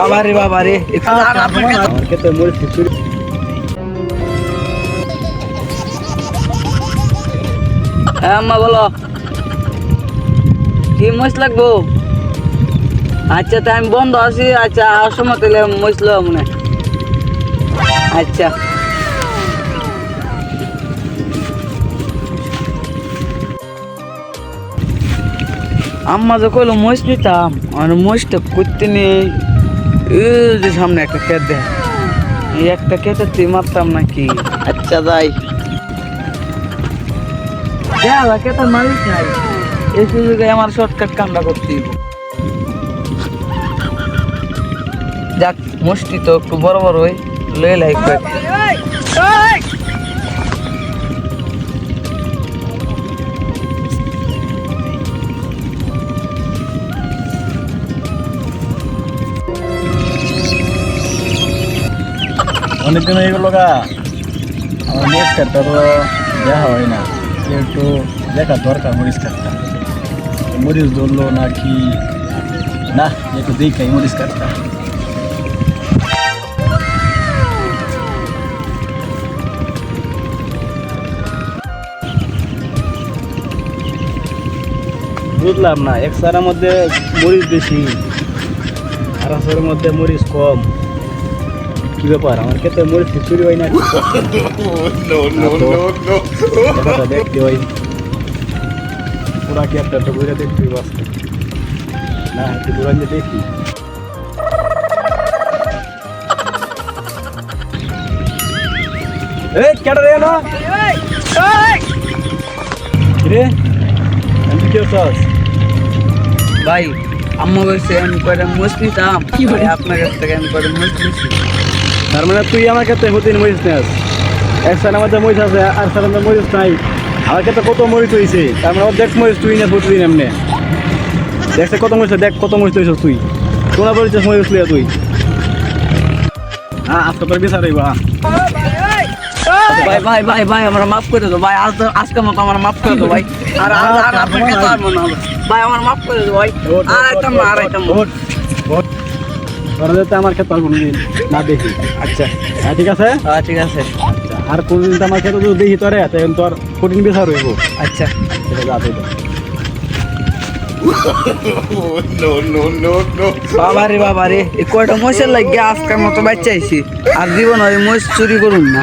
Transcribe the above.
বাবা রে বাবা রে একটু আর আপনাকে আমার ক্ষেত্রে মরিচ খিচুড়ি হ্যাঁ আম্মা বলো। কি মশ লাগবো? আচ্ছা তাই আমি বন্ধ আছি। আচ্ছা আর সময় তাহলে মশল মনে আচ্ছা। আম্মা যে কইলো মহিষ নিতাম আর মহিষটা করতে নেই। যে সামনে একটা খেত দেখ। এই একটা খেতে তুই মারতাম নাকি? আচ্ছা যাই। দেওয়া ক্ষেতের মালিক নাই। এই সুযোগে আমার শর্টকাট কামটা করতে দিব যাক মুষ্টি তো একটু বড় বড় হই লয়ে লাইক অনেকদিন হয়ে গেল গা আমার মরিচ কাঠটা তো দেখা হয় না একটু দেখা দরকার মরিচ কাঠটা মরিচ ধরলো নাকি না একটু দেখাই মরিচ কাঠটা বুঝলাম না, এক সারের মধ্যে মরিচ বেশি, আর সারের মধ্যে মরিচ কম। কি ব্যাপার আমার ক্ষেত্রে মরিচ খিচুড়ি হয় না ব্যাপারটা দেখতে হয় পুরা কি একটা একটা বইটা দেখতে হবে আজকে। না একটু দূরান দিয়ে দেখি এই কেটে রে না রে আমি কি করছস ভাই আম্মা বলছে আমি কয়টা মুষ নিতাম কি ভাই আপনার কাছ থেকে আমি কয়টা মুষ নিছি তার মানে তুই আমার ক্ষেত্রে হতিন মরিচ নেস এক সালের মধ্যে মরিচ আছে আর সালের মধ্যে মরিচ নাই। আমার ক্ষেত্রে কত মরিচ হয়েছে তার মানে অর্ধেক মরিচ তুই না প্রতিদিন এমনি। দেখছে কত মরিচ দেখ কত মরিচ হয়েছিস তুই। তোরা বলেছিস মরিচ লিয়া তুই। হ্যাঁ আজকে তোর বিচার হইবা ভাই ভাই ভাই ভাই আমরা মাফ করে দাও ভাই আজ আজকের মতো আমার মাফ করে দাও ভাই। আর আর আর আপনাকে তো আর মনে হবে। ভাই আমার মাফ করে দাও ভাই। আর আইতাম না আর আইতাম তোরা যাতে আমার ক্ষেত্রে আর কোনোদিন না দেখি। আচ্ছা। হ্যাঁ ঠিক আছে? হ্যাঁ ঠিক আছে। আচ্ছা আর কোনোদিন তো আমার ক্ষেত্রে যদি দেখি তোরে তখন তোর কঠিন বিচার রইব আচ্ছা। সেটা যা বাবা রে বাবা রে এই কয়টা মশের লাগে আজকের মতো বাচ্চাইছি আর জীবন ওই মোষ চুরি করুন না।